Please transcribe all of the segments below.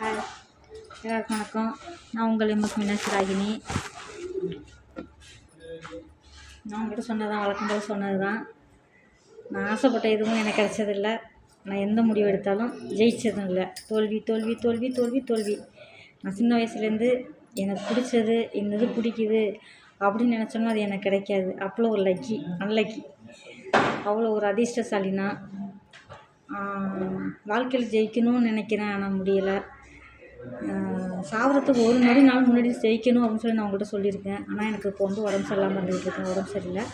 Hi எல்லாருக்கும் வணக்கம். நான் உங்கள் எம்எஸ் மீனாட்சி ராகினி நான் உங்கள்கிட்ட சொன்னதான் தான் போது சொன்னது தான் நான் ஆசைப்பட்ட எதுவும் எனக்கு கிடைச்சதில்ல. நான் எந்த முடிவு எடுத்தாலும் ஜெயிச்சதும் இல்லை. தோல்வி தோல்வி தோல்வி தோல்வி தோல்வி. நான் சின்ன வயசுலேருந்து எனக்கு பிடிச்சது இந்த இது பிடிக்குது அப்படின்னு நினச்சோம்னா அது எனக்கு கிடைக்காது. அவ்வளோ ஒரு லக்கி அன்லக்கி அவ்வளோ ஒரு அதிர்ஷ்டசாலினா வாழ்க்கையில் ஜெயிக்கணும்னு நினைக்கிறேன் ஆனால் முடியலை. சாகிறதுக்கு ஒரு நொடி நாள் முன்னாடி ஜெயிக்கணும் அப்படின்னு சொல்லி நான் உங்கள்கிட்ட சொல்லியிருக்கேன். ஆனால் எனக்கு இப்போ வந்து உடம்பு சரியில்லாமல் இருந்துகிட்டு இருக்கேன் உடம்பு சரியில்லை.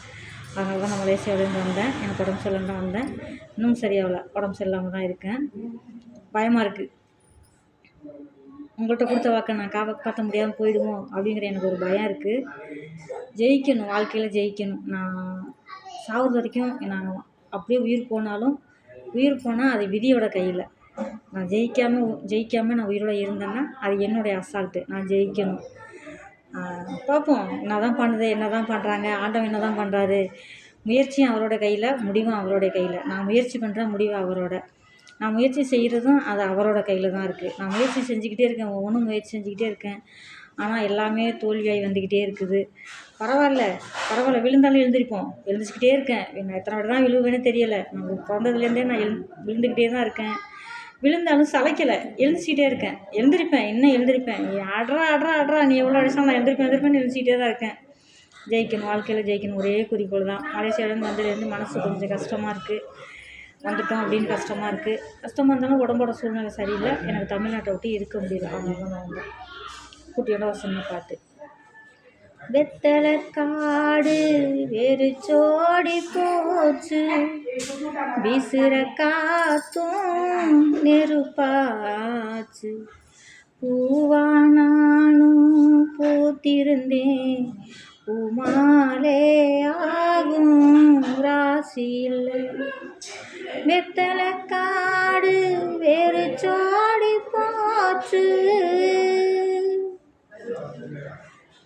அதனால தான் நான் மலேசியாவிலேருந்து வந்தேன். எனக்கு உடம்பு சரியில்லைன்னு தான் வந்தேன். இன்னும் சரியாகல. உடம்பு சரியில்லாமல் தான் இருக்கேன். பயமாக இருக்குது உங்கள்கிட்ட கொடுத்த வாக்கை நான் காப்பாற்ற முடியாமல் போயிடுமோ அப்படிங்கிற எனக்கு ஒரு பயம் இருக்குது ஜெயிக்கணும். வாழ்க்கையில் ஜெயிக்கணும். நான் சாகுறது வரைக்கும் நான் அப்படியே உயிர் போனாலும் உயிர் போனால் அது விதியோட கையில். நான் ஜெயிக்காமல் ஜெயிக்காமல் நான் உயிரோட இருந்தேன்னா அது என்னுடைய அசால்ட்டு நான் ஜெயிக்கணும். பார்ப்போம். என்ன தான் பண்ணுது என்ன தான் பண்ணுறாங்க ஆண்டவன் என்ன தான் பண்ணுறாரு முயற்சியும் அவரோட கையில் முடிவும் அவரோட கையில். நான் முயற்சி பண்ணுறேன் முடிவு அவரோட. நான் முயற்சி செய்கிறதும் அது அவரோட கையில் தான் இருக்குது நான் முயற்சி செஞ்சுக்கிட்டே இருக்கேன் ஒவ்வொன்றும் முயற்சி செஞ்சுக்கிட்டே இருக்கேன். ஆனால் எல்லாமே தோல்வியாகி வந்துக்கிட்டே இருக்குது. பரவாயில்ல. பரவாயில்ல. விழுந்தாலும் எழுந்திருப்போம். எழுந்திரிச்சிக்கிட்டே இருக்கேன். நான் எத்தனை வாட்டி தான் விழுவேன்னு தெரியலை. நான் பிறந்ததுலேருந்தே நான் எழு விழுந்துக்கிட்டே தான் இருக்கேன். விழுந்தாலும் சளைக்கலை. எழுந்துச்சிட்டே இருக்கேன். எழுந்திருப்பேன். இன்னும் எழுந்திருப்பேன்? ஆடுறா ஆடுறா ஆடுறா நீ எவ்வளோ அடிச்சா நான் எழுந்திருப்பேன். எழுந்திருப்பேன் எழுந்துச்சிட்டே தான் இருக்கேன். ஜெயிக்கணும். வாழ்க்கையில் ஜெயிக்கணும். ஒரே குறிக்கோள் தான். மலேசியாவிலேருந்து வந்ததுலேருந்து மனசு கொஞ்சம் கஷ்டமாக இருக்குது வந்துட்டோம் அப்படின்னு கஷ்டமாக இருக்குது கஷ்டமாக இருந்தாலும் உடம்போட சூழ்நிலை சரியில்லை. எனக்கு தமிழ்நாட்டை விட்டு இருக்க முடியல. அவங்க நான் வந்தேன் குட்டியோட ஒரு பாட்டு வெத்தலை காடு வெறிச்சோடி போச்சு. விசிற காத்தும் நெருப்பாச்சு. பூவானாலும் பூத்திருந்தேன். பூமாலே ஆகும் ராசி இல்லை வெத்தலை காடு வெறிச்சோடி போச்சு.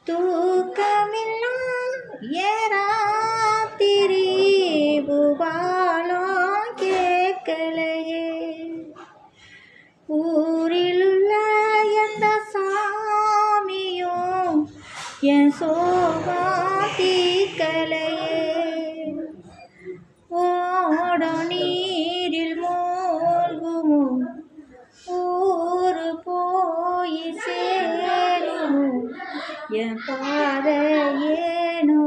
தூக்கமில்லா ஏறா என் சோகா தீக்கலையே. ஓட நீரில் மூழ்குமோ? ஊரு போய் சேருமோ? என் பாதை ஏனோ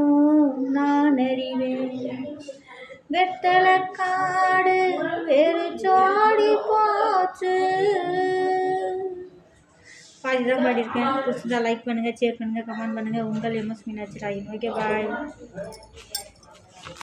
நான் அறிவேன். வெத்தலை காடு வெறிச்சோடி போச்சு. பாதி தான் பாடியிருக்கேன் பிடிச்சிருந்தா லைக் பண்ணுங்கள் ஷேர் பண்ணுங்கள் கமெண்ட் பண்ணுங்கள் உங்கள் எம்எஸ் மீனாட்சி ராயின் ஓகே பாய்